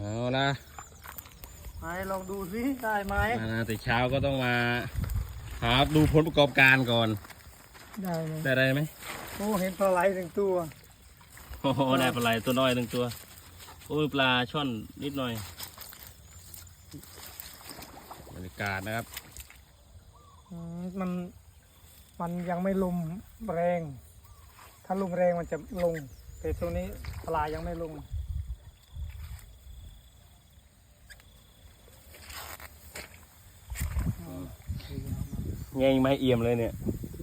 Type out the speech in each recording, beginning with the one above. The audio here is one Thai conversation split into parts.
เอาละไหนลองดูสิได้ไหมมานะแต่เช้าก็ต้องมาหาดูผลประกอบการก่อน ได้ไหมได้อะไรไหมโอ้เห็นปลาไหลหนึ่งตัวโอ้โหได้ปลาไหลตัวน้อยหนึ่งตัว โอ้ยปลาช่อนนิดหน่อยบรรยากาศนะครับอืมมันมันยังไม่ลมแรง ถ้าลมแรงมันจะลงแต่ตัวนี้ปลายังไม่ลง แง่งไม้เอี่ยมเลยเนี่ย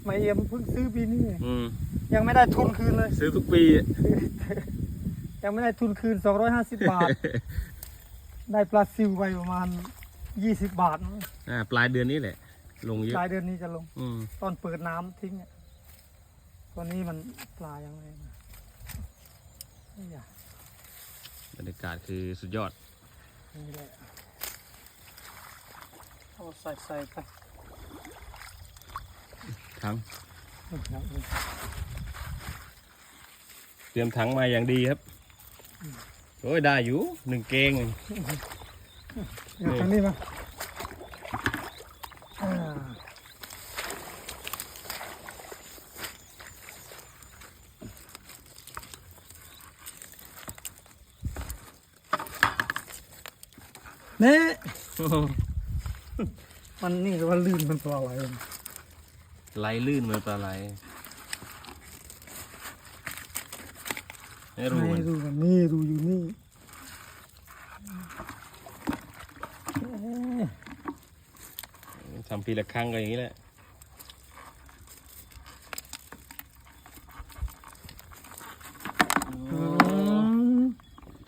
ไม่เอี่ยมเพิ่งซื้อปีนี้ อืม ยังไม่ได้ทุนคืนเลย ซื้อทุกปี ยังไม่ได้ทุนคืน 250 บาท ได้ปลาซิวไปประมาณ 20 บาทมั้งอ่าปลายเดือนนี้แหละ ลงเยอะปลายเดือนนี้จะลง อืม ตอนเปิดน้ำทิ้งอะตัวนี้มันปลายังไงนะนี่อะบรรยากาศคือสุดยอดนี่แหละเอาใส่ใส่ไป ทั้งนี่ครับนี่เตรียมถังมาอย่างดีครับโอ้ยได้อยู่หนึ่งเกงเดี๋ยวทางนี้มาอ่าเนี่ยมันนี่ก็ว่าลื่นมันปลาไหล ไหลลื่นเหมือนปลาไหลไม่รู้ไม่มันรู้กันนี่ดูอยู่นี่เอ๊ะทำปีละครั้งก็อย่างนี้แหละอืม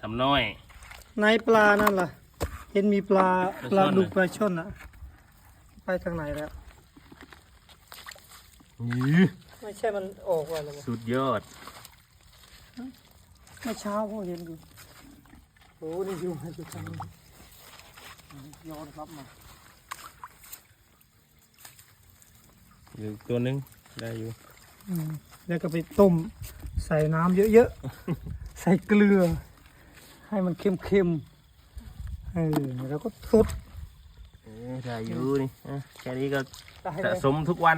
ทำน้อย ในปลานั่นล่ะ เห็นมีปลาปลาช่อนปลาดุกน่ะปลาช่อนอะไปทางไหนแล้ว ไม่ใช่มันออกไปแล้วบ่สุดยอด เมื่อเช้าผมเห็นอยู่โอ้นี่อยู่อยู่ทางนี้ย้อนครับมาอยู่ตัวหนึงได้อยู่ อืมแล้วก็ไปต้ม ใส่น้ำเยอะๆ ใส่เกลือ ให้มันเค็มๆเออแล้วก็สด เออได้อยู่นี่อะแค่นี้ก็ได้สะเลยสมทุกวัน